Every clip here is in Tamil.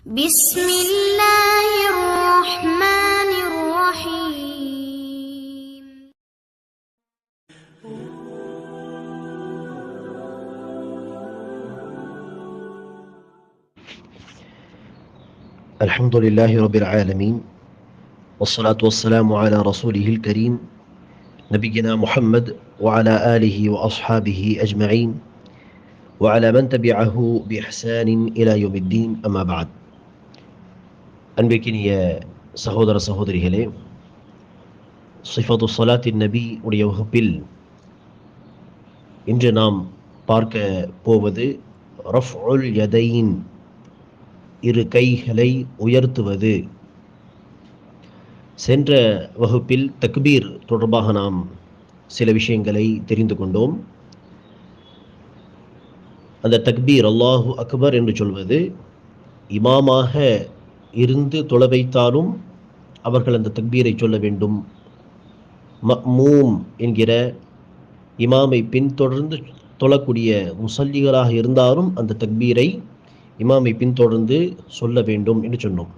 بسم الله الرحمن الرحيم. الحمد لله رب العالمين والصلاة والسلام على رسوله الكريم نبينا محمد وعلى آله وأصحابه أجمعين وعلى من تبعه بإحسان إلى يوم الدين أما بعد. அன்பிற்கினிய சகோதர சகோதரிகளே சிஃபது சலாத்தின் நபி உடைய வகுப்பில் இன்று நாம் பார்க்க போவது ரஃப்உல் யதையின் இரு கைகளை உயர்த்துவது. சென்ற வகுப்பில் தக்பீர் தொடர்பாக நாம் சில விஷயங்களை தெரிந்து கொண்டோம். அந்த தக்பீர் அல்லாஹு அக்பர் என்று சொல்வது இமாமாக இருந்து தொலை வைத்தாலும் அவர்கள் அந்த தக்பீரை சொல்ல வேண்டும். மக்மூம் என்கிற இமாமை பின்தொடர்ந்து தொழக்கூடிய முசல்லிகளாக இருந்தாலும் அந்த தக்பீரை இமாமை பின்தொடர்ந்து சொல்ல வேண்டும் என்று சொன்னோம்.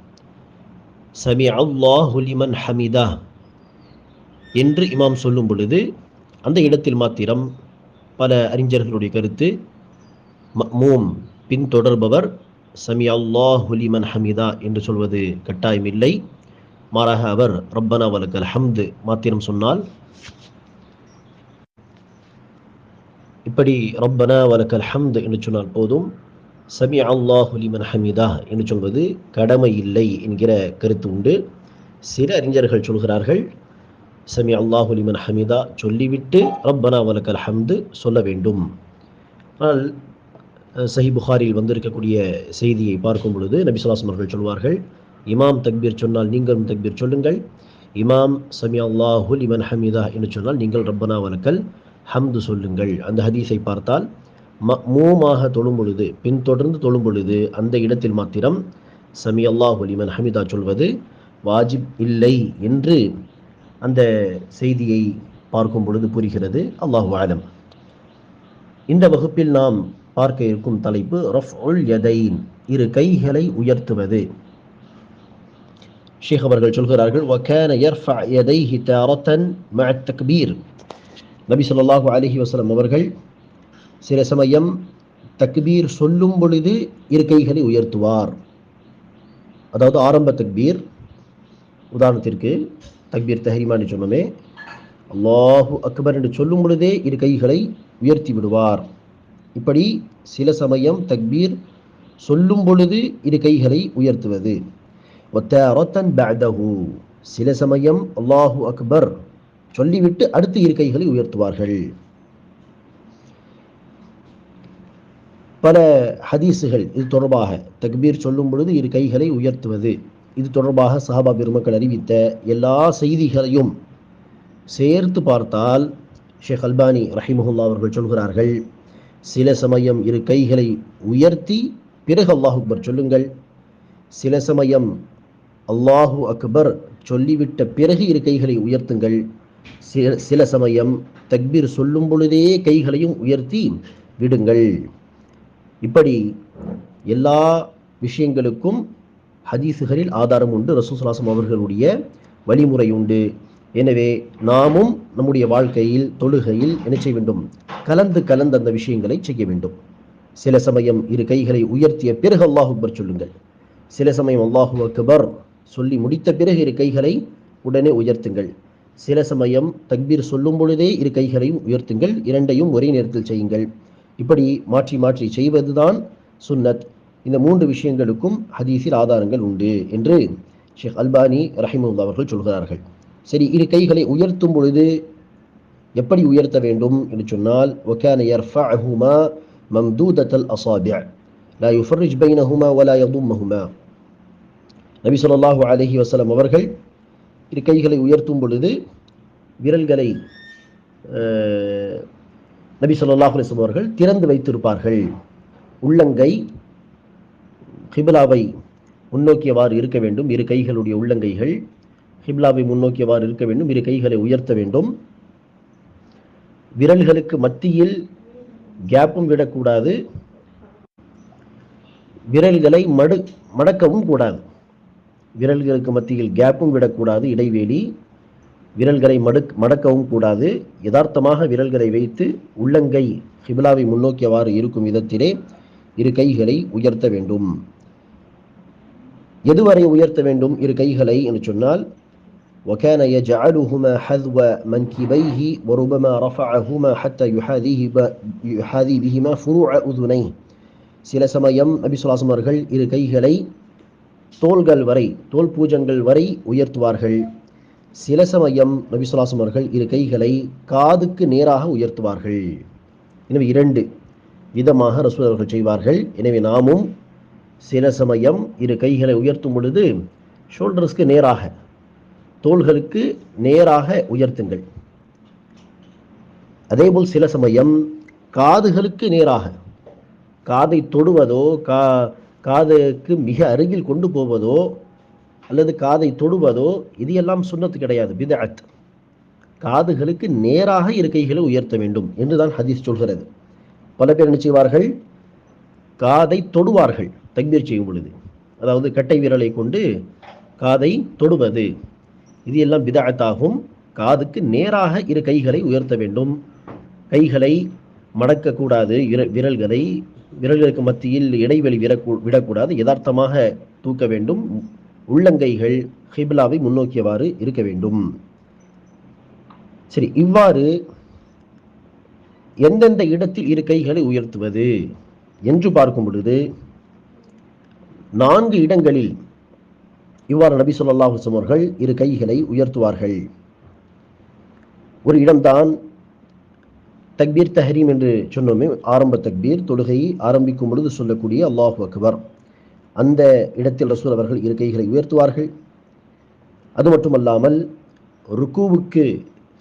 சமி அல்லாஹுலிமன் ஹமிதா என்று இமாம் சொல்லும் பொழுது அந்த இடத்தில் மாத்திரம் பல அறிஞர்களுடைய கருத்து மக்மூம் பின்தொடர்பவர் சமி அல்லாஹு லிமன் ஹமிதா என்று சொல்வது கட்டாயம் இல்லை மாறாக அவர் ரப்பனா வலக்கல் ஹம்து மாத்திரம் சொன்னால் இப்படி ரப்பனா வலக்கல் ஹம்து என்று சொன்னால் போதும் சமி அல்லாஹு லிமன் ஹமிதா என்று சொல்வது கடமை இல்லை என்கிற கருத்து உண்டு. சில அறிஞர்கள் சொல்கிறார்கள் சமி அல்லாஹு லிமன் ஹமிதா சொல்லிவிட்டு ரப்பனா வலக்கல் ஹம்து சொல்ல வேண்டும். ஆனால் சஹி புகாரில் வந்திருக்கக்கூடிய செய்தியை பார்க்கும் பொழுது நபிசுலாசம் அவர்கள் சொல்வார்கள் இமாம் தக்பீர் சொன்னால் நீங்களும் தக்பீர் சொல்லுங்கள். இமாம் சமி அல்லாஹு லிமன் ஹமீதா என்று சொன்னால் நீங்கள் ரப்பனா வலக்கல் ஹம்து சொல்லுங்கள். அந்த ஹதீஸை பார்த்தால் மூமாக தொழும் பொழுது பின்தொடர்ந்து தொழும் பொழுது அந்த இடத்தில் மாத்திரம் சமி அல்லாஹு லிமன் ஹமீதா சொல்வது வாஜிப் இல்லை என்று அந்த செய்தியை பார்க்கும் பொழுது புரிகிறது. அல்லாஹு ஆலம் இந்த வகுப்பில் நாம் பார்க்க இருக்கும் தலைப்பு ரஃப் உல் யதைன் இரு கைகளை உயர்த்துவது. ஷேக் அவர்கள் சொல்கிறார்கள் வக்கான யர்ஃபா யதைஹி தாரத்தன் ம தக்பீர். நபி சொல்லாஹு அலஹி வசலம் அவர்கள் சில சமயம் தக்பீர் சொல்லும் பொழுது இரு கைகளை உயர்த்துவார். அதாவது ஆரம்ப தக்பீர் உதாரணத்திற்கு தக்பீர் தஹரிமான்னு சொன்னோமே அல்லாஹு அக்பர் என்று சொல்லும் பொழுதே இரு கைகளை உயர்த்தி விடுவார். இப்படி சில சமயம் தக்பீர் சொல்லும் பொழுது இரு கைகளை உயர்த்துவது. சில சமயம் அல்லாஹு அக்பர் சொல்லிவிட்டு அடுத்து இரு கைகளை உயர்த்துவார்கள். பல ஹதீஸுகள் இது தொடர்பாக தக்பீர் சொல்லும் பொழுது இரு கைகளை உயர்த்துவது. இது தொடர்பாக சஹாபா பெருமக்கள் அறிவித்த எல்லா செய்திகளையும் சேர்த்து பார்த்தால் ஷேக் அல்பானி ரஹிமஹுல்லா அவர்கள் சொல்கிறார்கள். சில சமயம் இரு கைகளை உயர்த்தி பிறகு அல்லாஹ் அக்பர் சொல்லுங்கள். சில சமயம் அல்லாஹு அக்பர் சொல்லிவிட்ட பிறகு இரு கைகளை உயர்த்துங்கள். சில சில சமயம் தக்பீர் சொல்லும் பொழுதே கைகளையும் உயர்த்தி விடுங்கள். இப்படி எல்லா விஷயங்களுக்கும் ஹதீசுகளில் ஆதாரம் உண்டு. ரசூசலாசம் அவர்களுடைய வழிமுறை உண்டு. எனவே நாமும் நம்முடைய வாழ்க்கையில் தொழுகையில் என்ன செய்ய வேண்டும்? கலந்து கலந்து அந்த விஷயங்களை செய்ய வேண்டும். சில சமயம் இரு கைகளை உயர்த்திய பிறகு அல்லாஹு அக்பர் சொல்லுங்கள். சில சமயம் அல்லாஹு அக்பர் சொல்லி முடித்த பிறகு இரு கைகளை உடனே உயர்த்துங்கள். சில சமயம் தக்பீர் சொல்லும் பொழுதே இரு கைகளையும் உயர்த்துங்கள். இரண்டையும் ஒரே நேரத்தில் செய்யுங்கள். இப்படி மாற்றி மாற்றி செய்வதுதான் சுன்னத். இந்த மூன்று விஷயங்களுக்கும் ஹதீஸில் ஆதாரங்கள் உண்டு என்று ஷேக் அல்பானி ரஹிமுல்லா அவர்கள் சொல்கிறார்கள். சரி இரு கைகளை உயர்த்தும் பொழுது எப்படி உயர்த்த வேண்டும் என்று சொன்னால் ஒகான யர்ஃபஹுமா மம்தூதத்தல் அசாபியா லா யுஃபர்ரிஜ் பைனஹுமா வலா யதும்மஹுமா நபி சொல்லாஹு அலஹி வசலம் அவர்கள் இரு கைகளை உயர்த்தும் பொழுது விரல்களை நபி சொல்லாஹு அலிஸ்லம் அவர்கள் திறந்து வைத்திருப்பார்கள். உள்ளங்கை ஹிபிலாவை முன்னோக்கியவாறு இருக்க வேண்டும். இரு கைகளுடைய உள்ளங்கைகள் ஹிப்லாவை முன்னோக்கியவாறு இருக்க வேண்டும். இரு கைகளை உயர்த்த வேண்டும். விரல்களுக்கு மத்தியில் கேப்பும் விடக்கூடாது. விரல்களை மடு மடக்கவும் கூடாது. விரல்களுக்கு மத்தியில் கேப்பும் விடக்கூடாது இடைவெளி. விரல்களை மடு மடக்கவும் கூடாது. யதார்த்தமாக விரல்களை வைத்து உள்ளங்கை ஹிபிலாவை முன்னோக்கியவாறு இருக்கும் விதத்திலே இரு கைகளை உயர்த்த வேண்டும். எதுவரை உயர்த்த வேண்டும் இரு கைகளை என்று சொன்னால் وكان يجعلهما حذو منكبيه وربما رفعهما حتى يحاذيه ب- يحاذي بهما فروع أذنيه சில சமயம் நபி சுல்லாசம் அவர்கள் இரு கைகளை தோள்கள் வரை தோல் பூஜங்கள் வரை உயர்த்துவார்கள் சில சமயம் நபி சுல்லாசம் அவர்கள் இரு கைகளை காதுக்கு நேராக உயர்த்துவார்கள் எனவே இரண்டு விதமாக ரசூல் அவர்கள் செய்வார்கள் எனவே நாமும் சில சமயம் இரு கைகளை உயர்த்தும் பொழுது ஷோல்டர்ஸ்க்கு நேராக தோள்களுக்கு நேராக உயர்த்துங்கள். அதேபோல் சில சமயம் காதுகளுக்கு நேராக காதை தொடுவதோ கா காதுக்கு மிக அருகில் கொண்டு போவதோ அல்லது காதை தொடுவதோ இது எல்லாம் சுண்ணத்து கிடையாது பிதஅத். காதுகளுக்கு நேராக இருக்கைகளை உயர்த்த வேண்டும் என்றுதான் ஹதீஸ் சொல்கிறது. பல பேர் என்ன செய்வார்கள்? காதை தொடுவார்கள் தக்பீர் செய்யும் பொழுது. அதாவது கட்டை விரலை கொண்டு காதை தொடுவது. இது எல்லாம் பிதஅத்தாகும் காதுக்கு நேராக இரு கைகளை உயர்த்த வேண்டும். கைகளை மடக்கக்கூடாது. விரல்களை விரல்களுக்கு மத்தியில் இடைவெளி விடக்கூ விடக்கூடாது. யதார்த்தமாக தூக்க வேண்டும். உள்ளங்கைகள் ஹிப்லாவை முன்னோக்கியவாறு இருக்க வேண்டும். சரி இவ்வாறு எந்தெந்த இடத்தில் இரு கைகளை உயர்த்துவது? என்று பார்க்கும் பொழுது நான்கு இடங்களில் இவ்வாறு நபி ஸல்லல்லாஹு அவர்கள் இரு கைகளை உயர்த்துவார்கள். ஒரு இடம்தான் தக்பீர் தஹரீம் என்று சொன்னோமே ஆரம்ப தக்பீர் தொழுகையை ஆரம்பிக்கும் பொழுது சொல்லக்கூடிய அல்லாஹு அக்பர். அந்த இடத்தில் ரசூல் அவர்கள் இரு கைகளை உயர்த்துவார்கள். அது மட்டுமல்லாமல் ருக்கூவுக்கு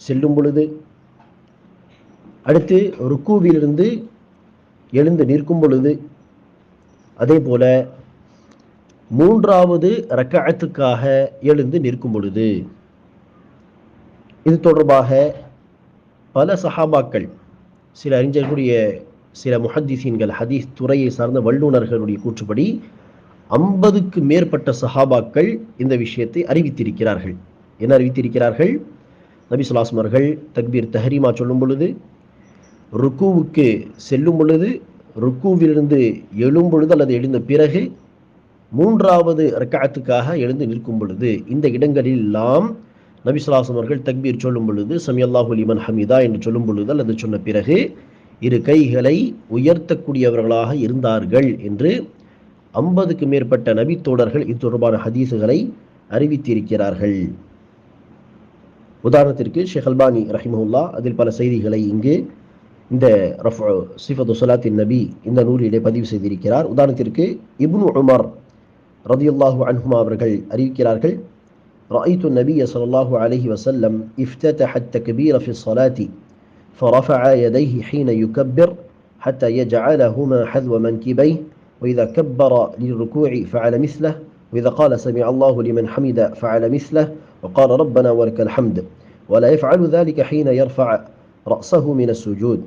செல்லும் பொழுது அடுத்து ருக்கூவிலிருந்து எழுந்து நிற்கும் பொழுது அதே போல மூன்றாவது ரக்காயத்துக்காக எழுந்து நிற்கும் பொழுது இது தொடர்பாக பல சஹாபாக்கள் சில அறிஞர்களுடைய சில முஹத்தீசீன்கள் ஹதீஸ் துறையை சார்ந்த வல்லுநர்களுடைய கூற்றுப்படி ஐம்பதுக்கு மேற்பட்ட சஹாபாக்கள் இந்த விஷயத்தை அறிவித்திருக்கிறார்கள். என்ன அறிவித்திருக்கிறார்கள்? நபி சுலாஸ்மர்கள் தக்பீர் தஹரீமா சொல்லும் பொழுது ருக்கூவுக்கு செல்லும் பொழுது ருக்கூவிலிருந்து எழும் பொழுது அல்லது எழுந்த பிறகு மூன்றாவது ரக்காத்துக்காக எழுந்து நிற்கும் பொழுது இந்த இடங்களில் எல்லாம் நபி ஸல்லல்லாஹு அவர்கள் தக்பீர் சொல்லும் பொழுது சமியல்லாஹு லிமன் ஹமீதா என்று சொல்லும் பொழுது அல்லது சொன்ன பிறகு இரு கைகளை உயர்த்தக்கூடியவர்களாக இருந்தார்கள் என்று ஐம்பதுக்கு மேற்பட்ட நபி தோழர்கள் இது தொடர்பான ஹதீஸுகளை அறிவித்திருக்கிறார்கள். உதாரணத்திற்கு ஷேக் அல்பானி ரஹிமஹுல்லா அதில் பல செய்திகளை இங்கு இந்த ரஃப் சிஃபத்து சொலாத்தின் நபி இந்த நூலிலே பதிவு செய்திருக்கிறார். உதாரணத்திற்கு இப்னு உமர் ரதியுல்லாஹு அன்ஹுமா அவர்கள் அறிவிக்கிறார்கள் رأيت النبي صلى الله عليه وسلم افتتح التكبير في الصلاة فرفع يديه حين يكبر حتى يجعلهما حذو منكبيه وإذا كبر للركوع فعل مثله وإذا قال سمع الله لمن حمد فعل مثله وقال ربنا ولك الحمد ولا يفعل ذلك حين يرفع رأسه من السجود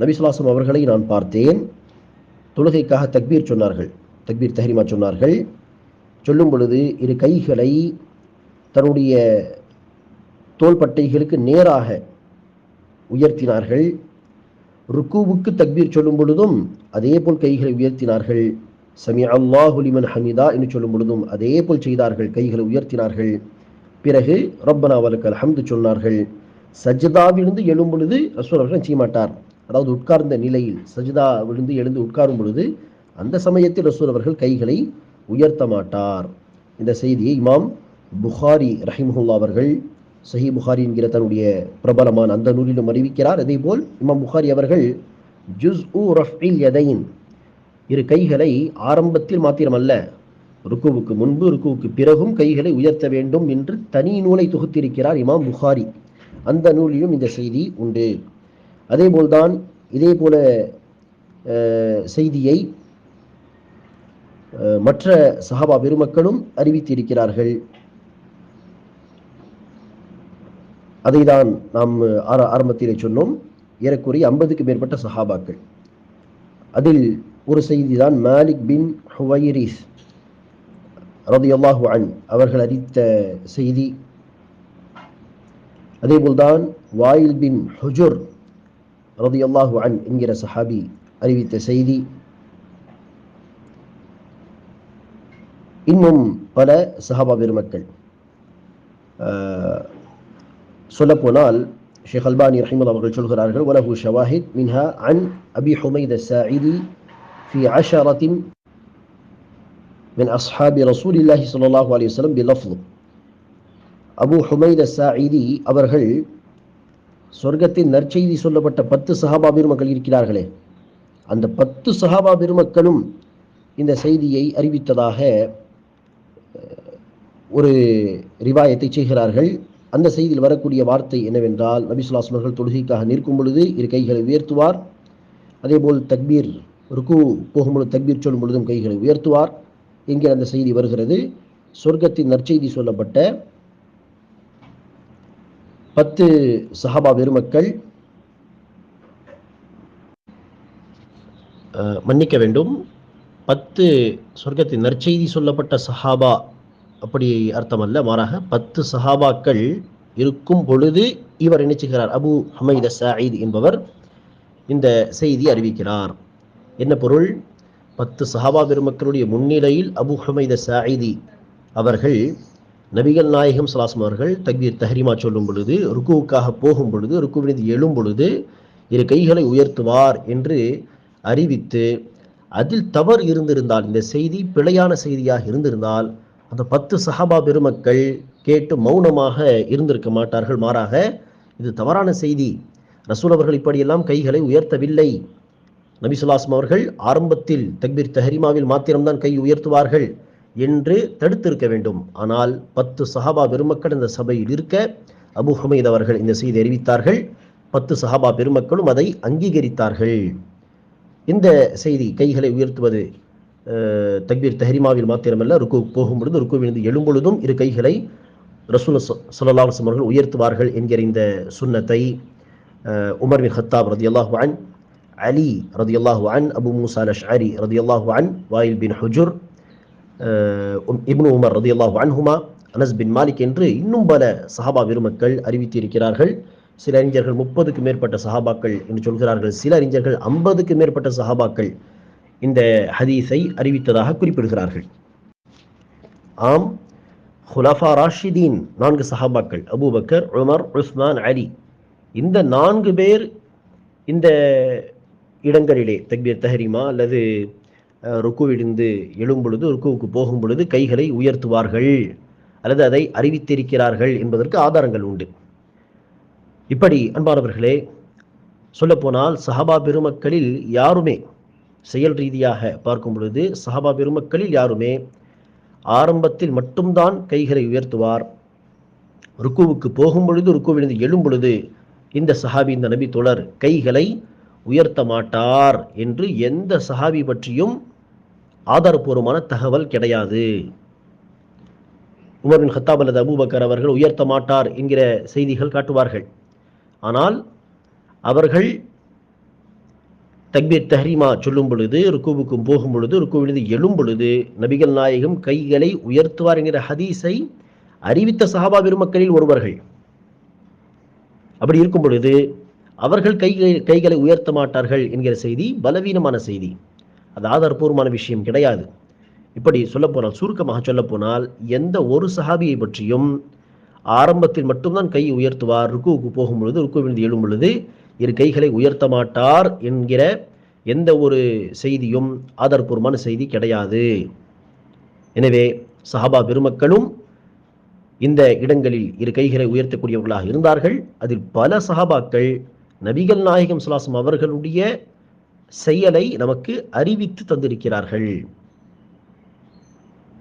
நபி சொல்லாசம் அவர்களை நான் பார்த்தேன் தொழுகைக்காக தக்பீர் சொன்னார்கள் தக்பீர் தஹரிமா சொன்னார்கள் சொல்லும் பொழுது இரு கைகளை தன்னுடைய தோள்பட்டைகளுக்கு நேராக உயர்த்தினார்கள். ருக்குவுக்கு தக்பீர் சொல்லும் பொழுதும் அதே போல் கைகளை உயர்த்தினார்கள். சமி அல்லாஹுலிமன் ஹமிதா என்று சொல்லும் பொழுதும் அதே போல் செய்தார்கள். கைகளை உயர்த்தினார்கள். பிறகு ரப்பனா வலக்கல் ஹம்து சொன்னார்கள். சஜிதாவிலிருந்து எழும் பொழுது ரசூல் அவர்கள் செய்ய மாட்டார். அதாவது உட்கார்ந்த நிலையில் சஜிதாவிலிருந்து எழுந்து உட்காரும் பொழுது அந்த சமயத்தில் ரசூல் அவர்கள் கைகளை உயர்த்த மாட்டார் இந்த செய்தியை இமாம் புகாரி ரஹிமுல்லா அவர்கள் சஹி புகாரி என்கிற தன்னுடைய பிரபலமான அந்த நூலிலும் அறிவிக்கிறார். அதே போல் இமாம் புகாரி அவர்கள் ஜுஸ் உ ரஃபில் எதையின் இரு கைகளை ஆரம்பத்தில் மாத்திரமல்ல ருக்குவுக்கு முன்பு ருக்குவுக்கு பிறகும் கைகளை உயர்த்த வேண்டும் என்று தனி நூலை தொகுத்திருக்கிறார் இமாம் புகாரி. அந்த நூலிலும் இந்த செய்தி உண்டு. அதே போல்தான் இதே போல செய்தியை மற்ற சஹாபா பெருமக்களும் அறிவித்திருக்கிறார்கள். அதைதான் நாம் ஆர- ஆரம்பத்திலே சொன்னோம். ஏறக்குறைய ஐம்பதுக்கு மேற்பட்ட சஹாபாக்கள். அதில் ஒரு செய்தி தான் மாலிக் பின் ஹுவைரிஸ் ரதியல்லாஹு அன் அவர்கள் அறிவித்த செய்தி. அதேபோல்தான் வாயில் பின் ஹுஜுர் ரதியல்லாஹு அன் என்கிற சஹாபி அறிவித்த செய்தி. இன்னும் பல சஹாபா பெருமக்கள் சொல்லப்போனால் ஷேக் அல்பானி ரஹிமத் அவர்கள் சொல்கிறார்கள் வலஹு ஷவாஹித் மின்ஹா an Abi Humaid Saidi في عشرة من أصحاب رسول الله صلى الله عليه وسلم بلفظ Abu Humaid Saidi அவர்கள் சொர்க்கத்தின் நற்செய்தி சொல்லப்பட்ட பத்து சஹாபா பெருமக்கள் இருக்கிறார்களே அந்த பத்து சஹாபா பெருமக்களும் இந்த செய்தியை அறிவித்ததாக ஒரு ரிவாயத்தை செய்கிறார்கள். அந்த செய்தியில் வரக்கூடிய வார்த்தை என்னவென்றால் நபிசுல்லாஸ் அவர்கள் தொழுகைக்காக நிற்கும் பொழுது இரு கைகளை உயர்த்துவார். அதேபோல் தக்பீர் ருக்கு போகும்பொழுது தக்பீர் சொல்லும் பொழுதும் கைகளை உயர்த்துவார். என்கிற அந்த செய்தி வருகிறது. சொர்க்கத்தின் நற்செய்தி சொல்லப்பட்ட பத்து சஹாபா பெருமக்கள் மன்னிக்க வேண்டும். பத்து சொர்க்கத்தின் நற்செய்தி சொல்லப்பட்ட சஹாபா அப்படி அர்த்தமல்ல மாறாக பத்து சஹாபாக்கள் இருக்கும் பொழுது இவர் நினைச்சுகிறார் அபு ஹமைத சாயித் என்பவர் இந்த செய்தி அறிவிக்கிறார். என்ன பொருள்? பத்து சஹாபா பெருமக்களுடைய முன்னிலையில் அபு ஹமைத சாயிதி அவர்கள் நபிகள் நாயகம் சலாசம் அவர்கள் தக்பீர் தஹரிமா சொல்லும் பொழுது ருக்குவுக்காக போகும் பொழுது ருக்குவினிது எழும் பொழுது இரு கைகளை உயர்த்துவார் என்று அறிவித்து அதில் தவறு இருந்திருந்தால் இந்த செய்தி பிழையான செய்தியாக இருந்திருந்தால் அந்த பத்து சஹாபா பெருமக்கள் கேட்டு மௌனமாக இருந்திருக்க மாட்டார்கள். மாறாக இது தவறான செய்தி. ரசூல் அவர்கள் இப்படியெல்லாம் கைகளை உயர்த்தவில்லை. நபிசுல்லாஸ்ம் அவர்கள் ஆரம்பத்தில் தக்பீர் தஹரிமாவில் மாத்திரம்தான் கை உயர்த்துவார்கள் என்று தடுத்திருக்க வேண்டும். ஆனால் பத்து சஹாபா பெருமக்கள் இந்த சபையில் இருக்க அபு ஹமீத் அவர்கள் இந்த செய்தி அறிவித்தார்கள். பத்து சஹாபா பெருமக்களும் அதை அங்கீகரித்தார்கள். இந்த செய்தி கைகளை உயர்த்துவது தக்பீர் தஹரிமாவில் மாத்திரமல்ல ருக்கு போகும் பொழுது ருக்குவிலிருந்து எழும் பொழுதும் இரு கைகளை ரசூல் சல்லா அவர்கள் உயர்த்துவார்கள் என்கிற இந்த சுன்னத்தை உமர் பின் ஹத்தாப் ரதி அல்லாஹான் அலி ரதி அல்லாஹான் அபு மூசா அலி ரதி அல்லாஹான் வாயில் பின் ஹுஜுர் இப்னு உமர் ரதி அல்லாஹு அன்ஹுமா அனஸ் பின் மாலிக் என்று இன்னும் பல சஹாபா பெருமக்கள் அறிவித்திருக்கிறார்கள். சில அறிஞர்கள் முப்பதுக்கு மேற்பட்ட சஹாபாக்கள் என்று சொல்கிறார்கள். சில அறிஞர்கள் ஐம்பதுக்கு மேற்பட்ட சஹாபாக்கள் இந்த ஹதீஸை அறிவித்ததாக குறிப்பிடுகிறார்கள். ஆம் ஹுலஃபா ராஷிதீன் நான்கு சஹாபாக்கள் அபூபக்கர் உமர் உஸ்மான் அலி. இந்த நான்கு பேர் இந்த இடங்களிலே தக்பீர் தஹரிமா அல்லது ருக்குவிடிந்து எழும் பொழுது ருக்குவுக்கு போகும் பொழுது கைகளை உயர்த்துவார்கள். அல்லது அதை அறிவித்திருக்கிறார்கள் என்பதற்கு ஆதாரங்கள் உண்டு. இப்படி அன்பானவர்களே சொல்லப்போனால் சஹாபா பெருமக்களில் யாருமே செயல் ரீதியாக பார்க்கும் பொழுது சஹாபா பெருமக்களில் யாருமே ஆரம்பத்தில் மட்டும்தான் கைகளை உயர்த்துவார். ருக்குவுக்கு போகும் பொழுது ருக்குவிலிருந்து எழும் பொழுது இந்த சஹாபி இந்த நபி தொடர் கைகளை உயர்த்த மாட்டார் என்று எந்த சஹாபி பற்றியும் ஆதாரபூர்வமான தகவல் கிடையாது. உமர் பின் ஹத்தாப் அல்லது அபூபக்கர் அவர்கள் உயர்த்த மாட்டார் என்கிற செய்திகள் காட்டுவார்கள். ஆனால் அவர்கள் தக்பீர் தஹ்ரீமா சொல்லும் பொழுது ருக்குவுக்கும் போகும் பொழுது ருக்குவிலிருந்து எழும் பொழுது நபிகள் நாயகம் கைகளை உயர்த்துவார் என்கிற ஹதீஸை அறிவித்த சஹாபா பெருமக்களில் ஒருவர்கள். அப்படி இருக்கும் பொழுது அவர்கள் கைகளை கைகளை உயர்த்த மாட்டார்கள் என்கிற செய்தி பலவீனமான செய்தி. அது ஆதாரபூர்வமான விஷயம் கிடையாது. இப்படி சொல்லப்போனால் சுருக்கமாக சொல்லப்போனால் எந்த ஒரு சஹாபியை பற்றியும் ஆரம்பத்தில் மட்டும்தான் கை உயர்த்துவார் ருக்குவுக்கு போகும் பொழுது ருக்குவிலிருந்து எழும் பொழுது இரு கைகளை உயர்த்த மாட்டார் என்கிற எந்த ஒரு செய்தியும் ஆதாரபூர்வமான செய்தி கிடையாது. எனவே சஹாபா பெருமக்களும் இந்த இடங்களில் இரு கைகளை உயர்த்தக்கூடியவர்களாக இருந்தார்கள். அதில் பல சஹாபாக்கள் நபிகள் நாயகம் சுலாசம் அவர்களுடைய செயலை நமக்கு அறிவித்து தந்திருக்கிறார்கள்.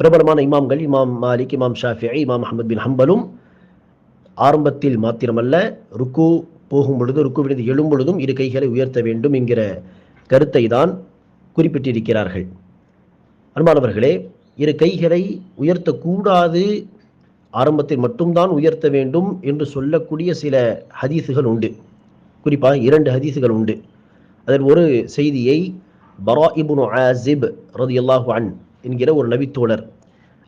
பிரபலமான இமாம்கள் இமாம் மாலிக் இமாம் ஷாஃபி இமாம் அஹமத் பின் ஹம்பலும் ஆரம்பத்தில் மாத்திரமல்ல ருக்கு போகும் பொழுது ருக்குவிலிருந்து எழும் பொழுதும் இரு கைகளை உயர்த்த வேண்டும் என்கிற கருத்தை தான் குறிப்பிட்டிருக்கிறார்கள். அன்பானவர்களே இரு கைகளை உயர்த்தக்கூடாது ஆரம்பத்தில் மட்டும்தான் உயர்த்த வேண்டும் என்று சொல்லக்கூடிய சில ஹதீஸுகள் உண்டு. குறிப்பாக இரண்டு ஹதீஸுகள் உண்டு. அதில் ஒரு செய்தியை பரா இபுன் ஆசிப் ரதியல்லாஹு அன் என்கிற ஒரு நபித்தோழர்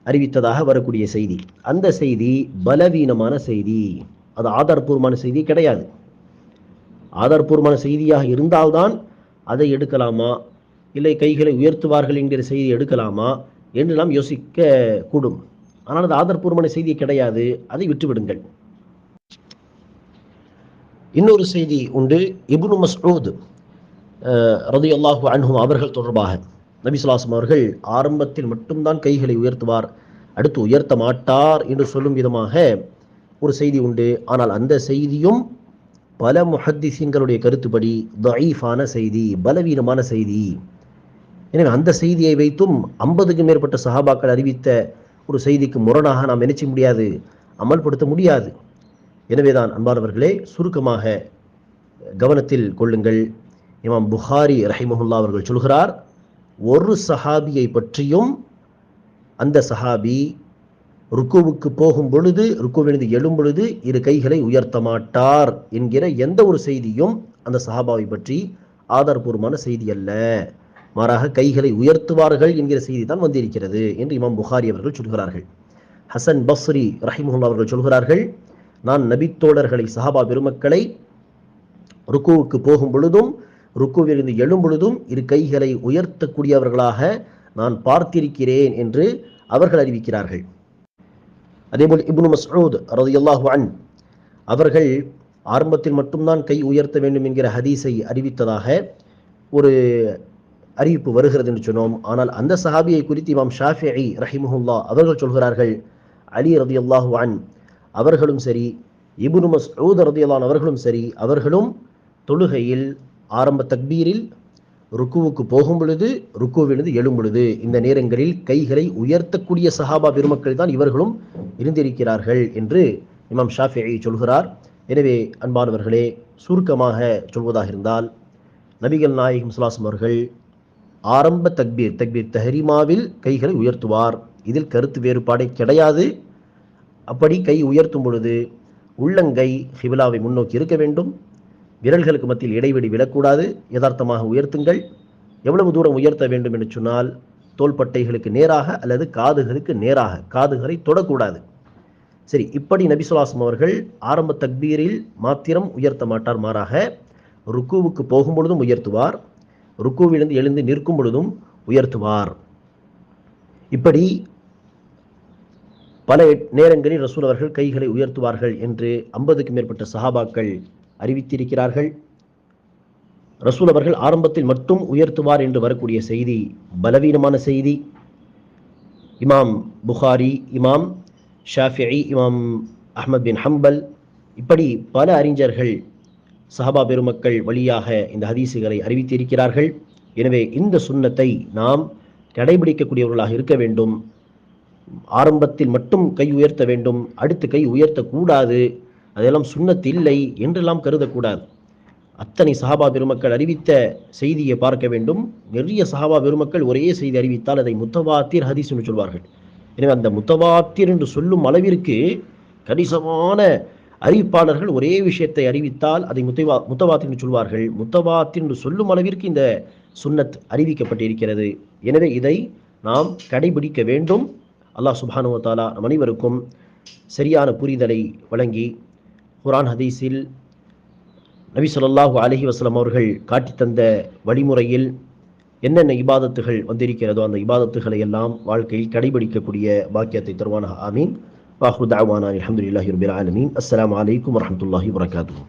அறிவித்ததாக வரக்கூடிய செய்தி. அந்த செய்தி பலவீனமான செய்தி. அது ஆதாரபூர்வமான செய்தி கிடையாது. ஆதாரபூர்வமான செய்தியாக இருந்தால்தான் அதை எடுக்கலாமா? இல்லை கைகளை உயர்த்துவார்கள் என்கிற செய்தி எடுக்கலாமா? என்று நாம் யோசிக்க கூடும். ஆனால் அது ஆதாரபூர்வமான செய்தி கிடையாது. அதை விட்டுவிடுங்கள். இன்னொரு செய்தி உண்டு. இபுனு மஸ்ரூத் ரதி அல்லாஹு அன்ஹும் அவர்கள் தொடர்பாக. நபிசுலாசம் அவர்கள் ஆரம்பத்தில் மட்டும்தான் கைகளை உயர்த்துவார் அடுத்து உயர்த்த மாட்டார் என்று சொல்லும் விதமாக ஒரு செய்தி உண்டு. ஆனால் அந்த செய்தியும் பல முஹத்திசிங்களுடைய கருத்துப்படி தயீஃபான செய்தி பலவீனமான செய்தி. எனவே அந்த செய்தியை வைத்தும் ஐம்பதுக்கும் மேற்பட்ட சஹாபாக்கள் அறிவித்த ஒரு செய்திக்கு முரணாக நாம் நினைச்ச முடியாது அமல்படுத்த முடியாது. எனவேதான் அன்பானவர்களே சுருக்கமாக கவனத்தில் கொள்ளுங்கள். இமாம் புகாரி ரஹிமஹுல்லா அவர்கள் சொல்கிறார் ஒரு சஹாபியை பற்றியும் அந்த சஹாபி ருக்குவுக்கு போகும் பொழுது ருக்குவிலிருந்து எழும் பொழுது இரு கைகளை உயர்த்த மாட்டார் என்கிற எந்த ஒரு செய்தியும் அந்த சஹாபாவை பற்றி ஆதாரபூர்வமான செய்தி அல்ல. மாறாக கைகளை உயர்த்துவார்கள் என்கிற செய்தி தான் வந்திருக்கிறது என்று இமாம் புகாரி அவர்கள் சொல்கிறார்கள். ஹசன் பஸ்ரி ரஹிமுல்லா அவர்கள் சொல்கிறார்கள் நான் நபித்தோழர்களை சஹாபா பெருமக்களை ருக்குவுக்கு போகும் பொழுதும் ருக்குவிலிருந்து எழும் பொழுதும் இரு கைகளை உயர்த்தக்கூடியவர்களாக நான் பார்த்திருக்கிறேன் என்று அவர்கள் அறிவிக்கிறார்கள். அதேபோல் இப்னு மசூத் ரதையல்லாஹு அன் அவர்கள் ஆரம்பத்தில் மட்டும்தான் கை உயர்த்த வேண்டும் என்கிற ஹதீஸை அறிவித்ததாக ஒரு அறிவிப்பு வருகிறது என்று சொன்னோம். ஆனால் அந்த சஹாபியை குறித்து இமாம் ஷாஃபிஐ ரஹிமுல்லா அவர்கள் சொல்கிறார்கள் அலி ரதியல்லாஹு அன் அவர்களும் சரி இபுனு மஸ்ஊத் ரதியல்லான் அவர்களும் சரி அவர்களும் தொழுகையில் ஆரம்ப தக்பீரில் ருக்குவுக்கு போகும் பொழுது ருக்குவிலிருந்து எழும் பொழுது இந்த நேரங்களில் கைகளை உயர்த்தக்கூடிய சஹாபா பெருமக்கள் தான் இவர்களும் இருந்திருக்கிறார்கள் என்று இமாம் ஷாஃபி சொல்கிறார். எனவே அன்பானவர்களே சுருக்கமாக சொல்வதாக இருந்தால் நபிகள் நாயகம் சுலாசம் அவர்கள் ஆரம்ப தக்பீர் தக்பீர் தஹரிமாவில் கைகளை உயர்த்துவார். இதில் கருத்து வேறுபாடே கிடையாது. அப்படி கை உயர்த்தும் பொழுது உள்ளங்கை ஹிபிலாவை முன்னோக்கி இருக்க வேண்டும். விரல்களுக்கு மத்தியில் இடைவெளி விடக்கூடாது யதார்த்தமாக உயர்த்துங்கள். எவ்வளவு தூரம் உயர்த்த வேண்டும் என்று சொன்னால் தோள்பட்டைகளுக்கு நேராக அல்லது காதுகளுக்கு நேராக காதுகளை தொடக்கூடாது. சரி இப்படி நபிசுலாசம் அவர்கள் ஆரம்ப தக்பீரில் மாத்திரம் உயர்த்த மாட்டார். மாறாக ருக்குவுக்கு போகும் பொழுதும் உயர்த்துவார். ருக்குவிலிருந்து எழுந்து நிற்கும் பொழுதும் உயர்த்துவார். இப்படி பல நேரங்களில் ரசூல் அவர்கள் கைகளை உயர்த்துவார்கள் என்று ஐம்பதுக்கும் மேற்பட்ட சஹாபாக்கள் அறிவித்திருக்கிறார்கள். ரசூல் அவர்கள் ஆரம்பத்தில் மட்டும் உயர்த்துவார் என்று வரக்கூடிய செய்தி பலவீனமான செய்தி. இமாம் புகாரி இமாம் ஷாஃபிஐ இமாம் அஹ்மத் பின் ஹம்பல் இப்படி பல அறிஞர்கள் சஹாபா பெருமக்கள் வழியாக இந்த ஹதீசுகளை அறிவித்திருக்கிறார்கள். எனவே இந்த சுண்ணத்தை நாம் கடைபிடிக்கக்கூடியவர்களாக இருக்க வேண்டும். ஆரம்பத்தில் மட்டும் கை உயர்த்த வேண்டும் அடுத்து கை உயர்த்தக்கூடாது. அதெல்லாம் சுண்ணத்து இல்லை என்றெல்லாம் கருதக்கூடாது. அத்தனை சஹாபா பெருமக்கள் அறிவித்த செய்தியை பார்க்க வேண்டும். நிறைய சஹாபா பெருமக்கள் ஒரே செய்தி அறிவித்தால் அதை முத்தவாத்திர் ஹதீஸ் என்று சொல்வார்கள். எனவே அந்த முத்தவாத்திர் என்று சொல்லும் அளவிற்கு கணிசமான அறிவிப்பாளர்கள் ஒரே விஷயத்தை அறிவித்தால் அதை முத்தவா முத்தவாத்திர் என்று சொல்வார்கள். முத்தவாத்திர் என்று சொல்லும் அளவிற்கு இந்த சுன்னத் அறிவிக்கப்பட்டிருக்கிறது. எனவே இதை நாம் கடைபிடிக்க வேண்டும். அல்லாஹ் சுபானுவத்தாலா நம் அனைவருக்கும் சரியான புரிதலை வழங்கி குரான் ஹதீஸில் நபி சொல்லாஹூ அலஹி வஸ்லம் அவர்கள் காட்டித் தந்த வழிமுறையில் என்னென்ன இபாதத்துகள் வந்திருக்கிறதோ அந்த இபாதத்துகளை எல்லாம் வாழ்க்கையில் கடைபிடிக்கக்கூடிய பாக்கியத்தை தருவான ஆமீன். வாஹு தாவானா அல்ஹம்துலில்லாஹி ரபில் ஆலமீன். அஸ்ஸலாமு அலைக்கும் வரஹ்மத்துல்லாஹி வபரகாத்துஹு.